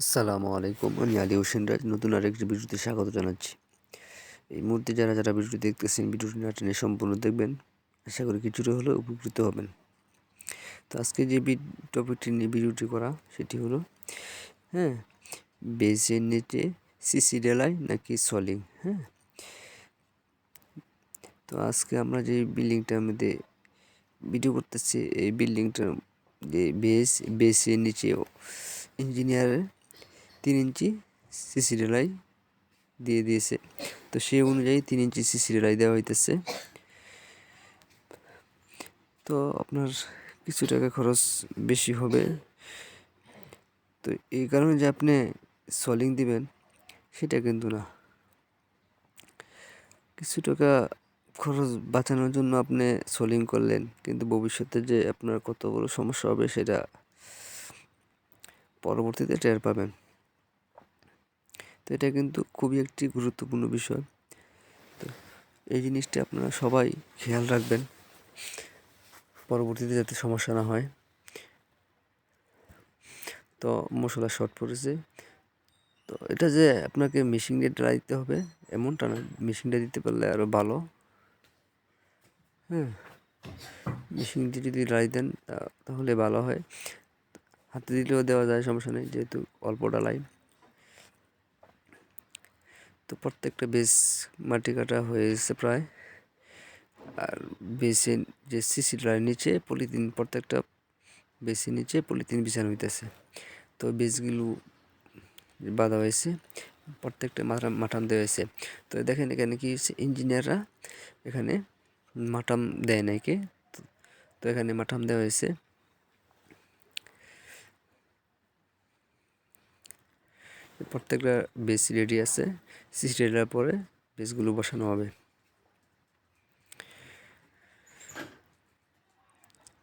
আসসালামু আলাইকুম, আমি আলী হোসেন রাজ নতুন আরেকটি ভিডিওতে স্বাগত জানাচ্ছি। এই মুহূর্তে যারা যারা ভিডিওটি দেখতেছেন, ভিডিওটি না টেনে সম্পূর্ণ দেখবেন। আশা করি কিছুটা হলেও উপকৃত হবেন। তো আজকে যে টপিকটি নিয়ে ভিডিওটি করা, সেটি হলো হ্যাঁ বেজের নিচে সিসি ডেলাই নাকি সলিং হ্যাঁ? তো আজকে আমরা যে বিল্ডিংটার মধ্যে ভিডিও করতেছি, এই বিল্ডিংটার যে বেস বেসের নিচেও ইঞ্জিনিয়ারের তিন ইঞ্চি সিসি ঢালাই দিয়ে দিয়েছে। তো সেই অনুযায়ী তিন ইঞ্চি সিসি ঢালাই দেওয়া হইতেছে। তো আপনার কিছু টাকা খরচ বেশি হবে। তো এই কারণে যে আপনি সলিং দিবেন, সেটা কিন্তু না। কিছু টাকা খরচ বাঁচানোর জন্য আপনি সলিং করলেন, কিন্তু ভবিষ্যতে যে আপনার কত বড় সমস্যা হবে সেটা পরবর্তীতে টের পাবেন। তো এটা কিন্তু খুবই একটি গুরুত্বপূর্ণ বিষয়। তো এই জিনিসটি আপনারা সবাই খেয়াল রাখবেন। পরবর্তীতে যাতে সমস্যা না হয়। তো মশলা শর্ট পড়েছে। তো এটা যে আপনাকে মেশিন দিয়ে দিতে হবে, এমনটা না। মেশিনটা দিতে পারলে আরও ভালো। হ্যাঁ। মেশিন দিয়ে যদি ড্রাই দেন তাহলে ভালো হয়। হাতে দিলেও দেওয়া যায়, সমস্যা নেই। যেহেতু অল্প ডালাই তো প্রত্যেকটা বেস মাটি কাটা হয়ে গেছে প্রায়। আর বেসের যে সিসি ড্রাইয়ের নিচে, পলিথিন প্রত্যেকটা বেসের নিচে পলিথিন বিছানো হইতেছে। তো বেসগুলো বাঁধা হয়েছে, প্রত্যেকটা মাথাম মাঠাম দেওয়া হয়েছে। তো দেখেন এখানে কি হচ্ছে ইঞ্জিনিয়াররা এখানে মাঠাম দেয় নাকি তো এখানে মাঠাম দেওয়া হয়েছে। প্রত্যেকটা বেস রেডি আছে সিসি রেডার পরে বেসগুলো বসানো হবে।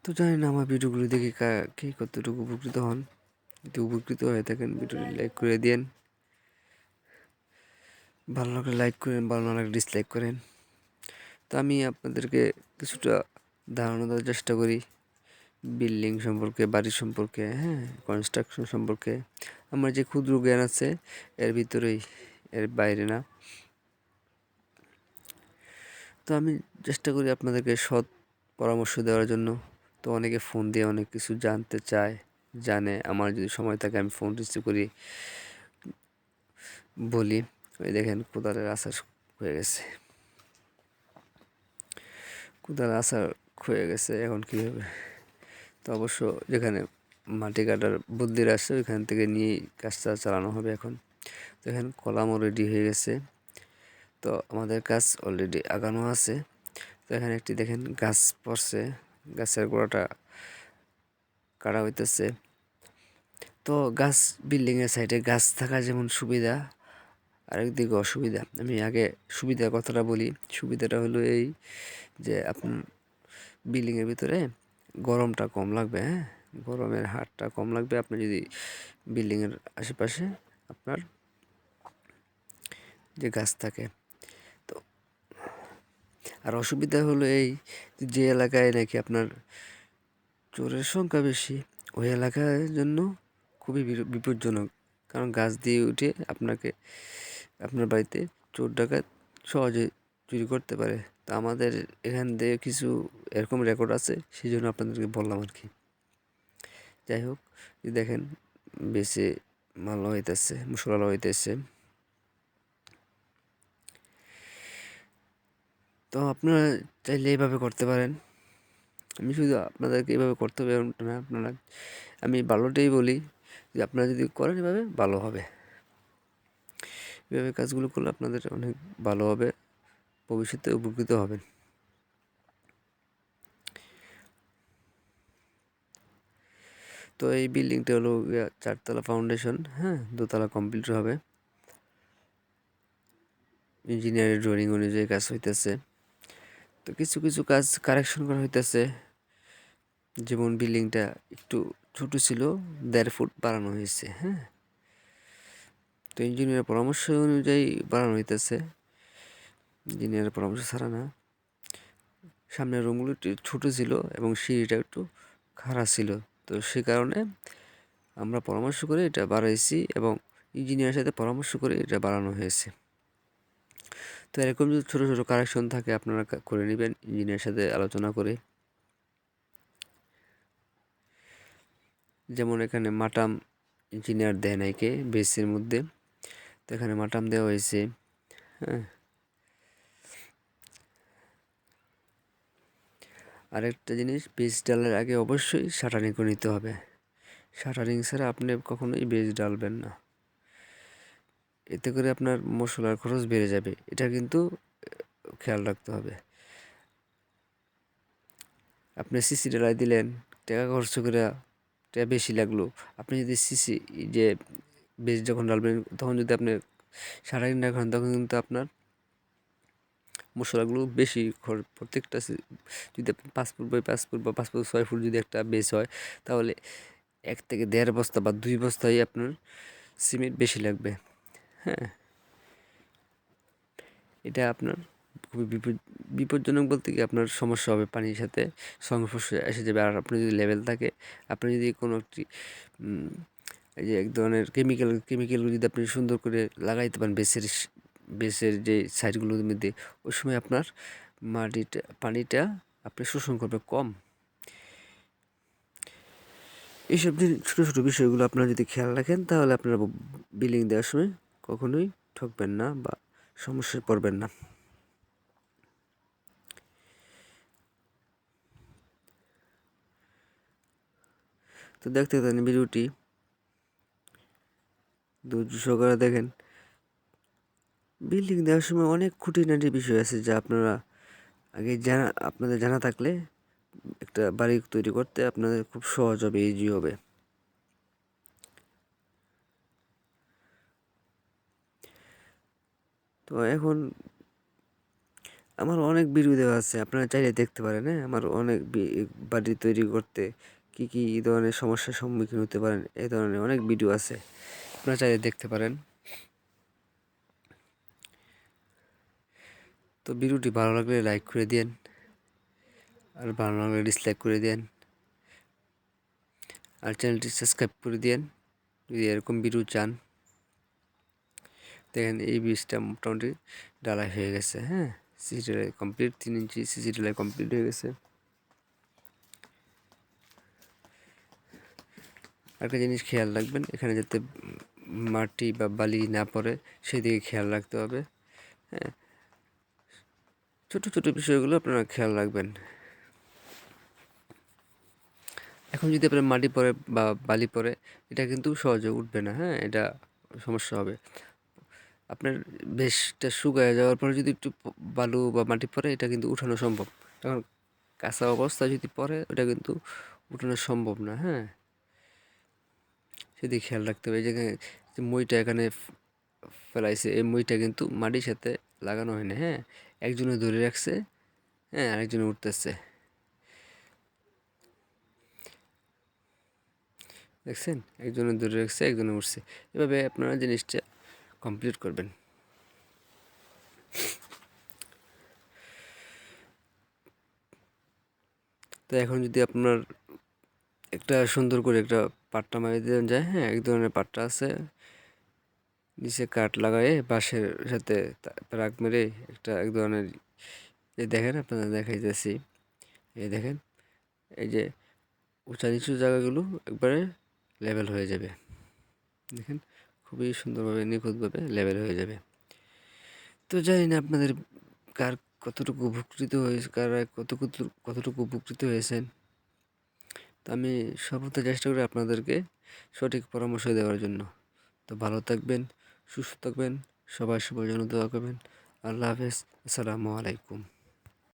তো জানি না আমার ভিডিওগুলো দেখে কে কতটুকু উপকৃত হন। যদি উপকৃত হয়ে থাকেন, ভিডিওটি লাইক করে দেন ভালো লাগলে লাইক করেন, ভালো না লাগলে ডিসলাইক করেন। তো আমি আপনাদেরকে কিছুটা ধারণা দেওয়ার চেষ্টা করি। বিল্ডিং সম্পর্কে, বাড়ি সম্পর্কে হ্যাঁ কনস্ট্রাকশন সম্পর্কে। আমার যে ক্ষুদ্র জ্ঞান আছে, এর ভিতরেই, এর বাইরে না। তো আমি চেষ্টা করি আপনাদেরকে সৎ পরামর্শ দেওয়ার জন্য। তো অনেকে ফোন দিয়ে অনেক কিছু জানতে চায়, জানে। আমার যদি সময় থাকে, আমি ফোন রিসিভ করি। বলি ওই দেখেন কোদালের আশার হয়ে গেছে। কোদালের আশার হয়ে গেছে, এখন কী হবে তো অবশ্য যেখানে মাটি কাটার বুদ্ধির আসছে ওইখান থেকে নিয়েই কাজটা চালানো হবে এখন। তো এখানে কলামও রেডি হয়ে গেছে। তো আমাদের কাজ অলরেডি আগানো আছে। তো এখানে একটি দেখেন গাছ পড়ছে, গাছের গোড়াটা কাটা হইতেছে। তো গাছ বিল্ডিংয়ের সাইডে গাছ থাকা যেমন সুবিধা আরেকদিকে অসুবিধা। আমি আগে সুবিধার কথাটা বলি। সুবিধাটা হলো এই যে আপনার বিল্ডিংয়ের ভিতরে গরমটা কম লাগবে হ্যাঁ? গরমের হারটা কম লাগবে। আপনি যদি বিল্ডিংয়ের আশেপাশে আপনার যে গাছ থাকে, তো আর অসুবিধা হলো এই যে এলাকায় নাকি আপনার চোরের সংখ্যা বেশি, ওই এলাকার জন্য খুবই বিপজ্জনক। কারণ গাছ দিয়ে উঠে আপনাকে, আপনার বাড়িতে চোর ডাকাত সহজে চুরি করতে পারে। তো আমাদের এখান থেকে কিছু এরকম রেকর্ড আছে সেই জন্য আপনাদেরকে বললাম আর কি। যাই হোক দেখেন, বেশি ভালো হইতেছে, মশলা হইতেছে। তো আপনারা চাইলে এইভাবে করতে পারেন। আমি শুধু আপনাদেরকে এইভাবে করতে হবে না, আপনারা, আমি ভালোটাই বলি যে আপনারা যদি করেন এভাবে, ভালো হবে। এভাবে কাজগুলো করলে আপনাদের অনেক ভালো হবে, ভবিষ্যতে উপকৃত হবেন। তো এই বিল্ডিংটা হলো চারতলা ফাউন্ডেশন হ্যাঁ দোতলা কমপ্লিট হবে। ইঞ্জিনিয়ারের ড্রয়িং অনুযায়ী কাজ হইতেছে। তো কিছু কিছু কাজ কারেকশন করা হইতেছে। যেমন বিল্ডিংটা একটু ছোট ছিল, দেড় ফুট বাড়ানো হয়েছে হ্যাঁ। তো ইঞ্জিনিয়ারের পরামর্শ অনুযায়ী বাড়ানো হইতেছে। ইঞ্জিনিয়ারের পরামর্শ ছাড়া না। সামনের রুমগুলো একটু ছোটো ছিল এবং সিঁড়িটা একটু খারাপ ছিল। তো সে কারণে আমরা পরামর্শ করে এটা বাড়াইছি এবং ইঞ্জিনিয়ারের সাথে পরামর্শ করে এটা বাড়ানো হয়েছে। তো এরকম যদি ছোটো ছোটো কারেকশন থাকে, আপনারা করে নেবেন, ইঞ্জিনিয়ারের সাথে আলোচনা করে। যেমন এখানে মাটাম ইঞ্জিনিয়ার দেয় নাইকে বেসের মধ্যে। তো এখানে মাটাম দেওয়া হয়েছে হ্যাঁ। আরেকটা জিনিস বেজ ডালের আগে অবশ্যই শাটারিং করে নিতে হবে। শাটারিং ছাড়া আপনি কখনোই বেজ ডালবেন না। এতে করে আপনার মশলার খরচ বেড়ে যাবে। এটা কিন্তু খেয়াল রাখতে হবে। আপনি সিসি ডালাই দিলেন, টাকা খরচ করে টাকা বেশি লাগল। আপনি যদি সিসি যে বেশ যখন ডালবেন, তখন যদি আপনি সারাদিন না খান তখন কিন্তু আপনার মশলাগুলো বেশি প্রত্যেকটা যদি পাঁচ ফুট বাই পাঁচ ফুট বা পাঁচ ফুট ছয় ফুট যদি একটা বেস হয়, তাহলে এক থেকে দেড় বস্তা বা দুই বস্তায় আপনার সিমেন্ট বেশি লাগবে। হ্যাঁ। এটা আপনার খুবই বিপদ, বিপজ্জনক বলতে কি আপনার সমস্যা হবে পানির সাথে সংস্পর্শে এসে যাবে। আর আপনার যদি লেভেল থাকে, আপনি যদি কোনো একটি এই যে এক ধরনের কেমিক্যাল, কেমিক্যালগুলো যদি আপনি সুন্দর করে লাগাইতে পারেন বেসের বেসের যে সাইডগুলোর মধ্যে, ওই সময় আপনার মাটিটা, পানিটা আপনি শোষণ করবে কম। এইসব যে ছোটো ছোটো বিষয়গুলো আপনারা যদি খেয়াল রাখেন, তাহলে আপনারা বিলিং দেওয়ার সময় কখনোই ঠকবেন না বা সমস্যায় পড়বেন না। তো দেখতে থাকেন ভিডিওটি। ধৈর্য দেখেন। বিল্ডিং দেওয়ার সময় অনেক খুঁটিনাটি বিষয় আছে যা আপনারা আগে জানা, আপনাদের জানা থাকলে একটা বাড়ি তৈরি করতে আপনাদের খুব সহজ হবে ইজি হবে। তো এখন আমার অনেক ভিডিও দেওয়া আছে, আপনারা চাইলে দেখতে পারেন হ্যাঁ? আমার অনেক বাড়ি তৈরি করতে কি, কী ধরনের সমস্যার সম্মুখীন হতে পারেন এই ধরনের অনেক ভিডিও আছে, আপনারা চাইলে দেখতে পারেন। তো ভিডিওটি ভালো লাগলে লাইক করে দেন আর ভালো লাগলে ডিসলাইক করে দেন আর চ্যানেলটি সাবস্ক্রাইব করে দেন যদি এরকম ভিডিও চান। দেখেন এই বীজটা মোটামুটি ডালাই হয়ে গেছে হ্যাঁ? সিসি ডালাই কমপ্লিট তিন ইঞ্চি সিসি ডালাই কমপ্লিট হয়ে গেছে। একটা জিনিস খেয়াল রাখবেন, এখানে যাতে মাটি বা বালি না পড়ে, সেদিকে খেয়াল রাখতে হবে হ্যাঁ? ছোটো ছোটো বিষয়গুলো আপনারা খেয়াল রাখবেন। এখন যদি আপনার মাটি পরে বা বালি পরে এটা কিন্তু সহজে উঠবে না হ্যাঁ? এটা সমস্যা হবে। আপনার বেশটা শুকায় যাওয়ার পরে যদি একটু বালু বা মাটি পরে এটা কিন্তু উঠানো সম্ভব। তখন কাঁচা অবস্থা যদি পরে ওটা কিন্তু উঠানো সম্ভব না হ্যাঁ? সেদিকে খেয়াল রাখতে হবে। যেখানে যে মইটা এখানে ফেলাইছে, এই মইটা কিন্তু মাটির সাথে লাগানো হয় না হ্যাঁ? একজনে ধরে রাখছে হ্যাঁ আরেকজনে উঠতেছে। দেখছেন? একজনে ধরে রাখছে, একজনে উঠছে। এভাবে আপনারা জিনিসটা কমপ্লিট করবেন। তো এখন যদি আপনার একটা সুন্দর করে একটা পাট্টা মারি দেওয়া যায় হ্যাঁ এক ধরনের পাট্টা আছে। নিচে কাঠ লাগায়ে বাঁশের সাথে রাগ মেরে একটা এক ধরনের এই দেখেন আপনারা দেখাইতেছি। এই দেখেন, এই যে উঁচা নিচু জায়গাগুলো একবারে লেভেল হয়ে যাবে। দেখেন, খুবই সুন্দরভাবে, নিখুঁতভাবে লেভেল হয়ে যাবে। তো জানি না আপনাদের কার কতটুকু উপকৃত হয়েছে কারা কত কতটুকু উপকৃত হয়েছেন। তো আমি সর্বদা চেষ্টা করি আপনাদেরকে সঠিক পরামর্শ দেওয়ার জন্য। তো ভালো থাকবেন সুস্থ থাকবেন সবাই সবার জন্য দোয়া করবেন। আল্লাহ হাফেজ আসসালামু আলাইকুম।